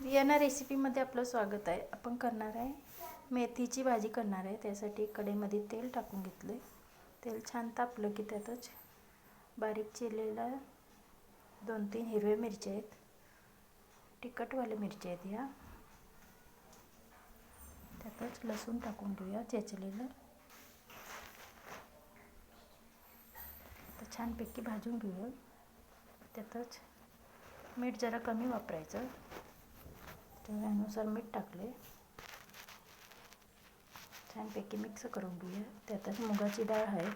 Vienna रेसिपीमध्ये आपलं स्वागत आहे. आपण करणार आहे मेथीची भाजी करणार आहे. त्यासाठी कढईमध्ये तेल टाकून घेतलं तेल छान तापलं की त्यातच बारीक चिरलेला दोन तीन हिरव्या मिरच्या आहेत. तिखटवाल्या मिरच्या आहेत ह्या. त्यातच लसूण टाकून घेऊया चेचलेलं. तर छानपैकी भाजून घेऊया. त्यातच मीठ जरा कमी वापरायचं. त्यानुसार मीठ टाकले. छानपैकी मिक्स करून घेऊया. त्यातच मुगाची डाळ आहे.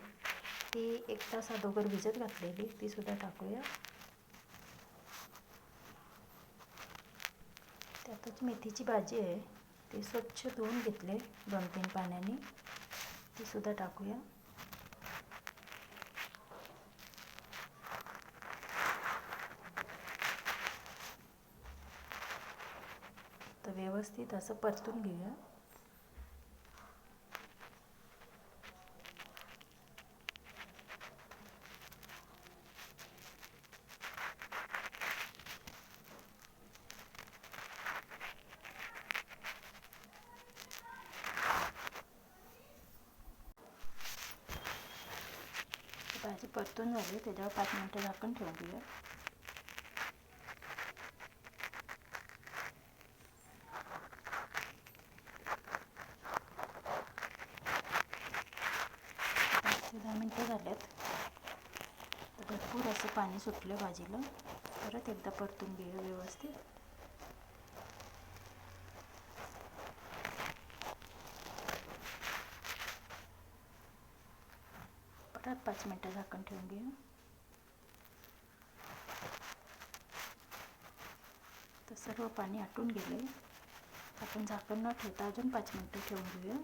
ती एक तास अगोदर भिजत घातलेली ती सुद्धा टाकूया. त्यातच मेथीची भाजी आहे. ती स्वच्छ धुवून घेतले दोन तीन पाण्याने. ती सुद्धा टाकूया. तर व्यवस्थित असं परतून घेऊया. भाजी परतून झाली त्याच्यावर पाच मिनटं झाकण ठेवून घेऊया पाच दहा मिनटं झाल्यात. तर भरपूर असं पाणी सुटलं भाजीला. परत एकदा परतून घेऊ व्यवस्थित. परत पाच मिनटं झाकण ठेवून घेऊ. तर सर्व पाणी आटून गेले आपण झाकण न ठेवता अजून पाच मिनटं ठेवून घेऊया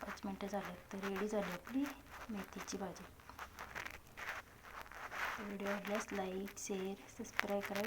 पाच मिनटं झाले तर रेडी झाली आपली मेथीची भाजी. व्हिडिओ आवडल्यास लाईक शेअर सबस्क्राईब करा.